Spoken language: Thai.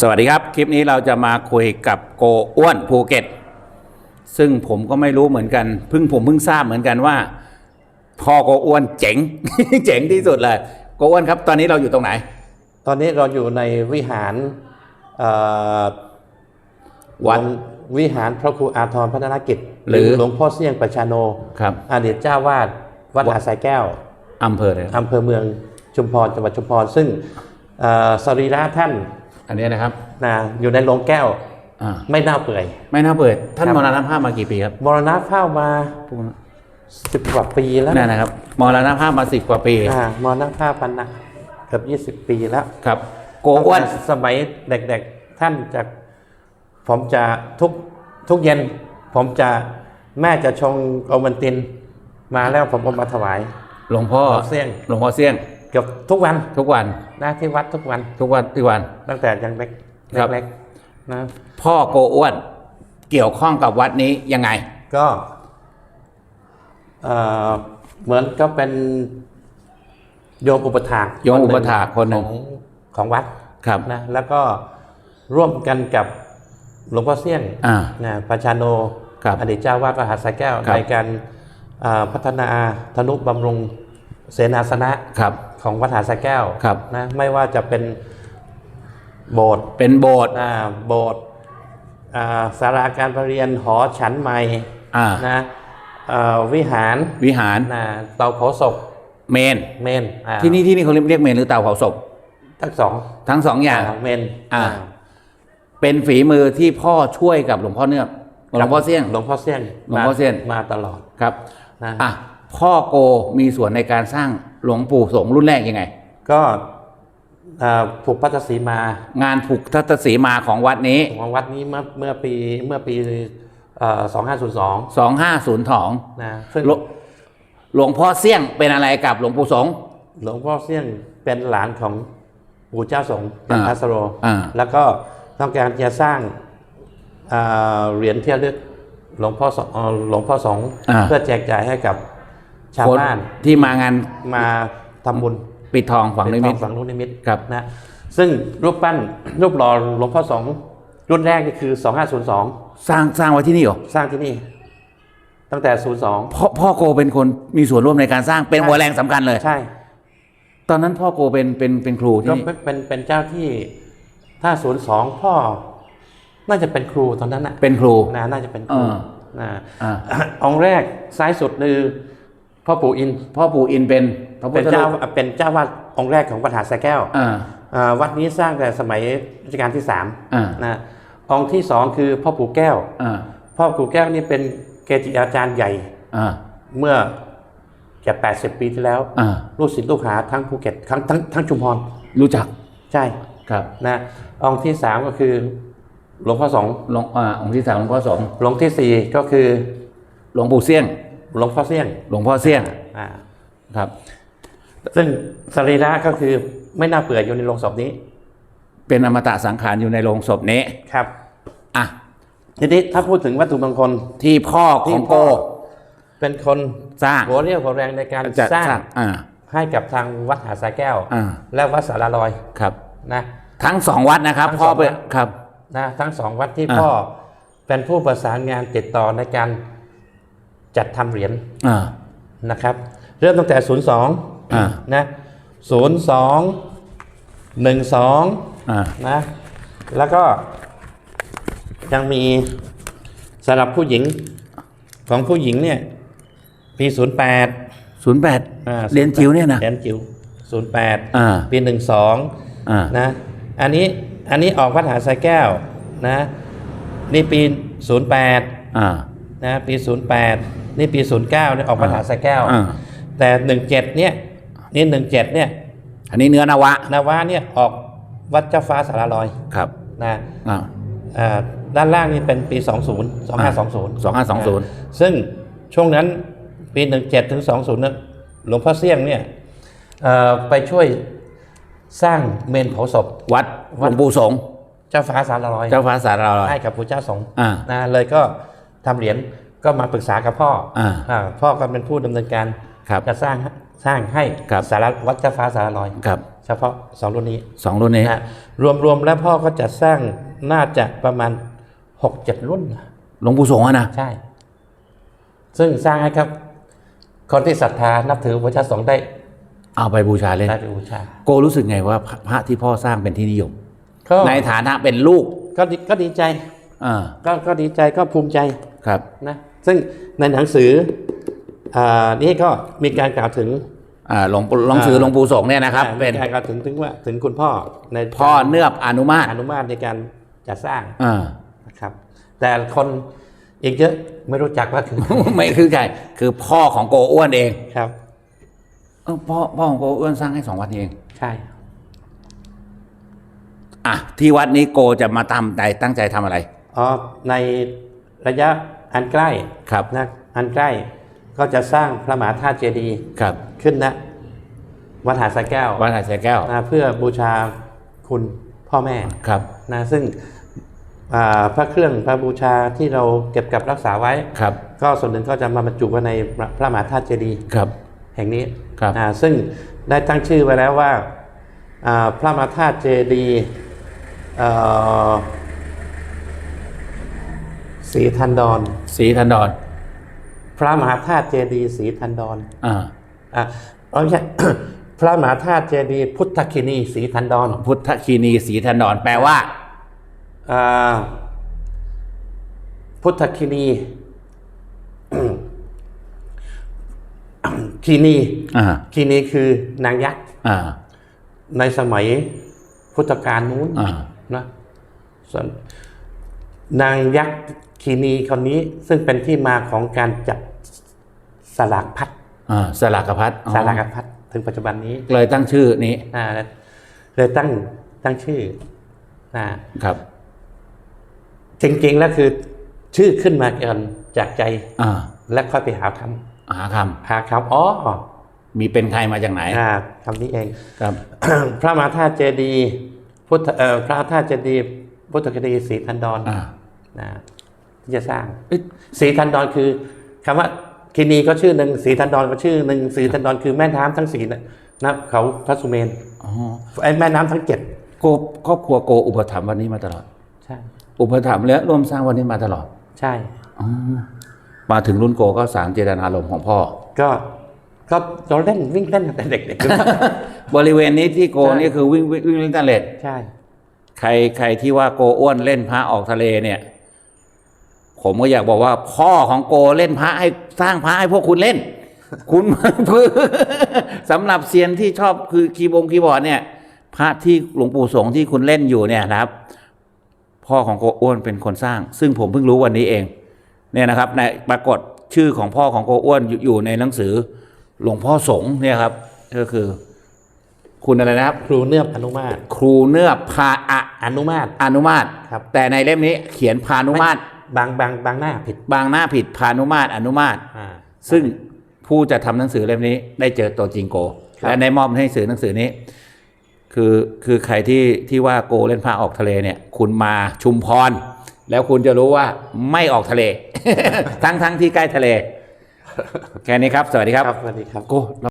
สวัสดีครับ คลิปนี้เราจะมาคุยกับโกอ้วนภูเก็ต ซึ่งผมก็ไม่รู้เหมือนกันเพิ่งผมเพิ่งทราบเหมือนกันว่าพ่อโกอ้วนเจ๋ง เจ๋งที่สุดเลยโกอ้วนครับ ตอนนี้เราอยู่ตรงไหน ตอนนี้เราอยู่ในวิหารเอ่อวัดหลวงวิหารพระครูอาทรพัฒนกิจ หรือหลวงพ่อเสี่ยงประชาโนครับอดีตเจ้าวาดวัดหาดสายแก้วอำเภอเลยอำเภอเมืองชุมพรจังหวัดชุมพรซึ่งเอ่อสรีระท่าน อันนี้นะครับนะอยู่ในโรงแก้วอ่าไม่เน่าเปื่อย ไม่น่าเปิด ท่านครับ มรณภาพมากี่ปีครับมรณภาพมาสิบกว่าปีแล้วนั่นนะครับมรณภาพมาสิบกว่าปีอ่ามรณภาพมันนะเกือบยี่สิบปีแล้วครับ โกอ้วน ตั้งแต่สมัยเด็กๆท่านจะผมจะทุกทุกเย็น ผมจะแม่จะชงโอวันติน มาแล้วผมเอามาถวาย หลวงพ่อหลวงพ่อเสี่ยง หลวงพ่อเสี่ยง เกือบทุกวันทุกวันนะที่วัดทุกวัน ทุกวันทุกวัน ตั้งแต่ยังเล็กครับ เล็กๆนะพ่อโกอ้วนเกี่ยวข้องกับวัดนี้ยังไง ก็เอ่อเหมือนก็เป็นโยมอุปถากโยมอุปถากคนหนึ่ง ของของวัดครับ นะแล้วก็ร่วมกันกับหลวงพ่อเสี่ยงอ่า นะประชาโนครับอดีตเจ้าวาดมหาสายแก้วครับ ในการอ่าพัฒนาธนุบำรุงเสนาสนะครับ ของวัดหาสายแก้วครับ นะไม่ว่าจะเป็นโบสถ์เป็นโบสถ์อ่าโบสถ์อ่าศาลาการประเรียนหอฉันใหม่อ่านะอ่าวิหารวิหารนะเตาเผาศพเมน เมนอ่าที่นี่ที่นี่เขาเรียกเมนหรือเตาเผาศพทั้งสองทั้งสองอย่างอ่าเมนอ่า เป็นฝีมือที่พ่อช่วยกับหลวงพ่อเนือกหลวงพ่อเสี่ยงหลวงพ่อเสี่ยงหลวงพ่อเสี่ยงมาตลอดครับนะอะพ่อโกมีส่วนในการสร้าง หลวงปู่สงฆ์รุ่นแรกยังไง ก็อ่าผูกพัทธสีมางานผูกทัตสีมาของวัดนี้ ของวัดนี้เมื่อเมื่อปีเมื่อปีสองห้าศูนย์สอง2502 นะซึ่งหลวงหลวงพ่อเสี่ยงเป็นอะไรกับหลวงปู่สงฆ์ หลวงพ่อเสี่ยงเป็นหลานของปู่เจ้าสงฆ์เป็นอ่าพัสโร อ่า แล้วก็ต้องการจะสร้างอ่าเหรียญที่ระลึกหลวงพ่อสงฆ์เอ่อหลวงพ่อสงฆ์อ่า เพื่อแจกจ่ายให้กับ ชาวคนบ้านที่มางานมาทำบุญปิดทองฝังนิมิตเป็นทอฝังลูกนิมิตครับ นะซึ่งรูปปั้นรูปหล่อหลวงพ่อสงฆ์รุ่นแรกนี่คือ 2502 สร้างสร้างไว้ที่นี่เหรอสร้างที่นี่ ตั้งแต่ 02 พ่อพ่อโกเป็นคนมีส่วนร่วมในการสร้างเป็นหัวแรงสำคัญเลย ใช่ตอนนั้นพ่อโกเป็นเป็นเป็นครูที่ก็นี่เป็นเป็นเป็นเจ้าที่ถ้า 02 พ่อ น่าจะเป็นครูตอนนั้นนะเป็นครูนะน่าจะเป็นครูอ่านะอ่า องค์แรกซ้ายสุดคือ พ่อปู่อินพ่อปู่อินเป็นพระพุทเป็นธเจ้ารูปเป็นเจ้าวาดองค์แรกของวัดหาดสะแก้วอ่าอ่าวัดนี้สร้างแต่สมัยรัชกาลที่สามอ่านะองค์ที่สองคือพ่อปู่แก้ว อ่าพ่อปู่แก้วนี่เป็นเกจิอาจารย์ใหญ่อ่าเมื่อจะ80 ปีที่แล้ว อ่าลูกศิษย์ลูกหาทั้งภูเก็ตทั้งทั้งทั้งชุมพรรู้จักใช่ครับนะองค์ที่สามก็คือหลวงพ่อสงฆ์หลวงอ่าองค์ที่สามหลวงพ่อสงฆ์หลวงที่สี่ก็คือหลวงปู่เสี่ยง หลวงพ่อเสี่ยงหลวงพ่อเสี่ยงอ่าครับ ซึ่งสรีระก็คือไม่น่าเปื่อยอยู่ในโรงศพนี้ เป็นอมตะสังขารอยู่ในโรงศพนี้ครับอะทีนี้ถ้าพูดถึงวัตถุมงคลที่พ่อขที่องพ่โกอเป็นคนสร้างหัวเรี่ยวหัวแรงในการจะสร้างอ่าให้กับทางวัดหาดสายแก้วอ่าและวัดสารลอยครับนะทั้งสองวัดนะครับทั้งพ่อสองเป็นวัดครับนะทั้งสองวัดที่อ่าพ่อเป็นผู้ประสานงานติดต่อในการ จัดทำเหรียญอ่านะครับ เริ่มตั้งแต่02อ่านะ02 12อ่านะแล้วก็ยังมีสำหรับผู้หญิงของผู้หญิงเนี่ยปี08ศูนย์แปดอ่าเรียนจิ๋วเนี่ยนะเหรียญจิ๋ว08อ่าปีอ่า12นะอันนี้อันนี้ออกวัดหาสายแก้วนะนี่ปี08อ่า นะปี 08 นี่ปี 09เนี่ยออกวัดหาสายแก้ว อ่า แต่ 17 เนี่ยนี่17 เนี่ยอันนี้เนื้อนวะนาวาเนี่ยออกวัดเจ้าฟ้าสารลอยครับนะอ่า อ่าด้านล่างนี่เป็นปี 20 2520สองห้าสองศูนย์ซึ่งช่วงนั้นปี 17 ถึง 20เนี่ยหลวงพ่อเสี่ยงเนี่ยเอ่อไปช่วยสร้างเมนเผาศพ วัดหลวงปู่สงฆ์เจ้าฟ้าสารลอย เจ้าฟ้าสารลอยให้กับพระเจ้าสงฆ์อ่านะเลยก็ ทำเหรียญก็มาปรึกษากับพ่ออาอ่าพ่อก็เป็นผู้ดำเนินการครับจะสร้างสร้างให้ครับสารวัดเจ้าฟ้าสารลอยครับเฉพาะสองรุ่นนี้สองรุ่นนี้นะรวมๆแล้วพ่อก็จะสร้างน่าจะประมาณหกเจ็ดรุ่นนะหลวงปู่สงฆ์อะนะใช่ ซึ่งสร้างให้ครับ คนที่ศรัทธานับถือพระเจ้าสงฆ์ได้ เอาไปบูชาเล่นได้ไปบูชาโกรู้สึกไงว่าพระพระที่พ่อสร้างเป็นที่นิยมก็ในฐานะเป็นลูก ก็ดีก็ดีใจอ่าก็ก็ดีใจก็ภูมิใจ ครับนะซึ่งในหนังสืออ่านี่ก็มีการกล่าวถึงอ่าหลวงปู่หลวงสือหลวงปู่สงฆ์เนี่ยนะครับอ่าเป็นมีการกล่าวถึงถึงว่าถึงคุณพ่อในพ่อเนือบอนุมาตอนุมาตในการจัดสร้างอ่า นะครับ แต่คนอีกเยอะไม่รู้จักว่าคือ ไม่คือใครคือพ่อของโกอ้วนเองครับ เออพ่อพ่อของโกอ้วนสร้างให้สองวัดเอง ใช่ อะที่วัดนี้โกจะมาทำใจตั้งใจทำอะไร อ๋อใน ระยะอันใกล้ครับนะอันใกล้ก็จะสร้างพระมหาธาตุเจดีย์ครับขึ้นนะวัดหาดสะแก้ววัดหาดสายแก้วนะเพื่อบูชาคุณพ่อแม่ครับนะซึ่งอ่าพระเครื่องพระบูชาที่เราเก็บกับรักษาไว้ครับ ก็ส่วนหนึ่งก็จะมาบรรจุไว้ในพระมหาธาตุเจดีย์ครับ แห่งนี้ครับอ่าซึ่งได้ตั้งชื่อไว้แล้วว่าอ่าพระมหาธาตุเจดีย์เอ่อ ศรีทันดรสีทันดอนพระมหาธาตุเจดีย์ศรีทันดรอ่าอะเอาไม่ใช่พระมหาธาตุเจดีย์พุทธคินีศรีทันดรพุทธคีนีสีทันดอนแปลว่าอ่าพุทธคินีคินีอ่าคินีคือนางยักษ์อ่าในสมัยพุทธกาลนู้นอ่านะส่วนนางยักษ์ คีนีคนนี้ซึ่งเป็นที่มาของการจัดสลากพัดอ่าสลากพัดอ๋อสลากพัดถึงปัจจุบันนี้ เลยตั้งชื่อนี้อ่าเลยตั้งตั้งชื่ออ่าครับ จริงๆแล้วคือ ชื่อขึ้นมากันจากใจอ่าและค่อยไปหาคหาคำหาคำอ๋อำมีเป็นใครมาจากไหนอ่าคำนี้เองครับพระมหาธาตุเจดีย์พุทธเอ่อพระธาตุเจดีย์พุทธคดีศรีทันดรอ่านะ ที่จะสร้างเอ๊ะศรีทันดรคือคำว่าคินีก็ชื่อหนึ่งศรีทันดรก็ชื่อหนึ่งศรีทันดรคือแม่น้ำทั้งสีนะนะเขาพระสุเมนอ๋อไอ้แม่น้ำทั้งเจ็ดโกครอบครัวโกอุปถัมภ์วันนี้มาตลอด ใช่ อุปถัมภ์และร่วมสร้างวันนี้มาตลอด ใช่อ๋อมาถึงรุ่นโกก็สารเจตนารมณ์ของพ่อ ก็ก็เราเล่นวิ่งเล่นตั้งแต่เด็กบริเวณนี้ที่โกใช่นี่คือวิ่งวิ่งวิ่งเล่นตะเล็ดๆใช่ ใครใครที่ว่าโกอ้วนเล่นพระออกทะเลเนี่ย ผมก็อยากบอกว่า พ่อของโกเล่นพระให้สร้างพระให้พวกคุณเล่น คุณสำหรับเซียนที่ชอบคือคีย์บงคีย์บอร์ดเนี่ย พระที่หลวงปู่สงฆ์ที่คุณเล่นอยู่เนี่ยนะครับ พ่อของโกอ้วนเป็นคนสร้าง ซึ่งผมเพิ่งรู้วันนี้เอง เนี่ยนะครับในปรากฏชื่อของพ่อของโกอ้วนอยู่อยู่ในหนังสือ หลวงพ่อสงฆ์เนี่ยครับก็คือ คุณอะไรนะครับ ครูเนือบอนุมาตครูเนื้อบพาอะอนุมาตอนุมาตครับ แต่ในเล่มนี้เขียนพานุมาต บางบางบางหน้าผิดบางหน้าผิดพานุมาตอนุมาตอ่า ซึ่งผู้จะทำหนังสือเล่มนี้ ได้เจอตัวจริงโก ครับ และได้มอบให้สื่อหนังสือนี้ คือคือใครที่ที่ว่าโกเล่นพาออกทะเลเนี่ย คุณมาชุมพร แล้วคุณจะรู้ว่าไม่ออกทะเล ทั้งทั้งที่ใกล้ทะเล แค่นี้ครับ สวัสดีครับ ครับสวัสดีครับ โก